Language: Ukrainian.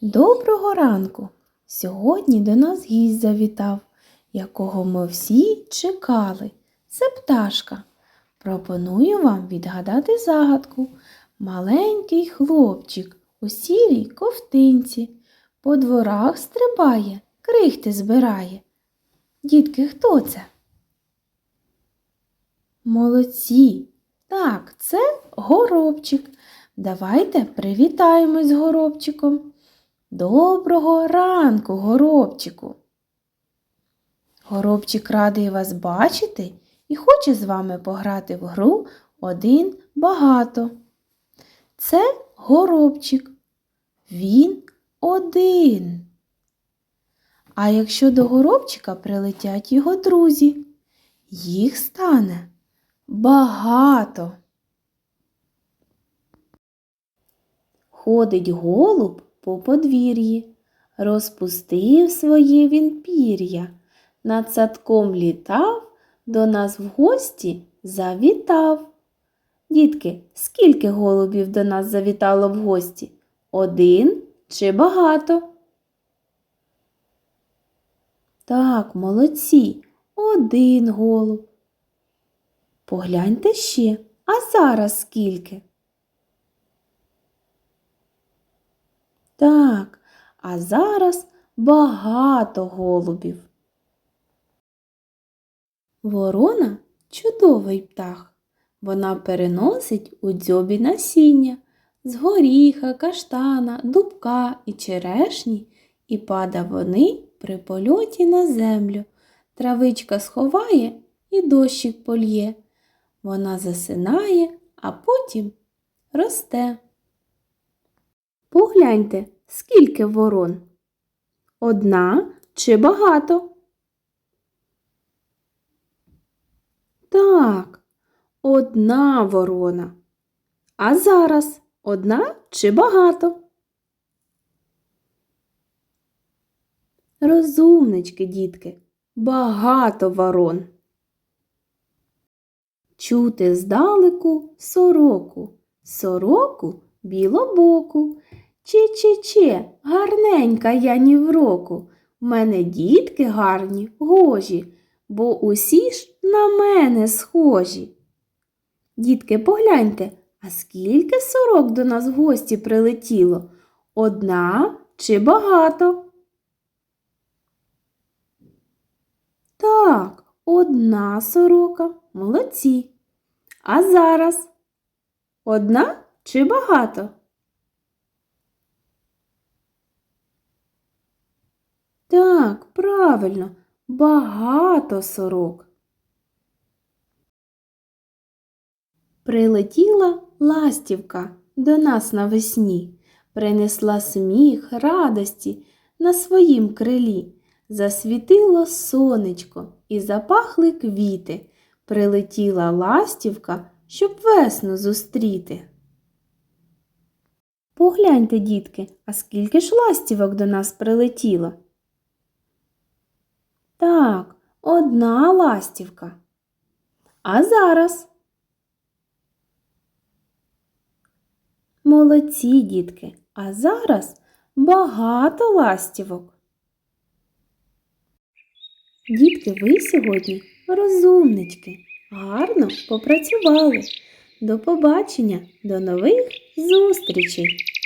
Доброго ранку! Сьогодні до нас гість завітав, якого ми всі чекали. Це пташка. Пропоную вам відгадати загадку. Маленький хлопчик у сірій ковтинці по дворах стрибає, крихти збирає. Дітки, хто це? Молодці! Так, це горобчик. Давайте привітаємось з горобчиком. Доброго ранку, горобчику. Горобчик радий вас бачити і хоче з вами пограти в гру один багато. Це горобчик. Він один. А якщо до горобчика прилетять його друзі, їх стане багато. Ходить голуб по подвір'ї, розпустив своє він пір'я, над садком літав, до нас в гості завітав. Дітки, скільки голубів до нас завітало в гості? Один чи багато? Так, молодці, один голуб. Погляньте ще, а зараз скільки? Так, а зараз багато голубів. Ворона чудовий птах. Вона переносить у дзьобі насіння з горіха, каштана, дубка і черешні, і пада вони при польоті на землю. Травичка сховає і дощик польє. Вона засинає, а потім росте. Погляньте, скільки ворон? Одна чи багато? Так, одна ворона. А зараз одна чи багато? Розумнички, дітки, багато ворон. Чути здалеку сороку, сороку білобоку. Че-че-че, гарненька я ні в року. В мене дітки гарні, гожі, бо усі ж на мене схожі. Дітки, погляньте, а скільки сорок до нас в гості прилетіло? Одна чи багато? Так, одна сорока. Молодці. А зараз? Одна чи багато? Так, правильно, багато сорок. Прилетіла ластівка до нас навесні, принесла сміх, радості на своїм крилі. Засвітило сонечко і запахли квіти. Прилетіла ластівка, щоб весну зустріти. Погляньте, дітки, а скільки ж ластівок до нас прилетіло? Так, одна ластівка. А зараз? Молодці, дітки, а зараз багато ластівок. Дітки, ви сьогодні розумнички, гарно попрацювали. До побачення, до нових зустрічей!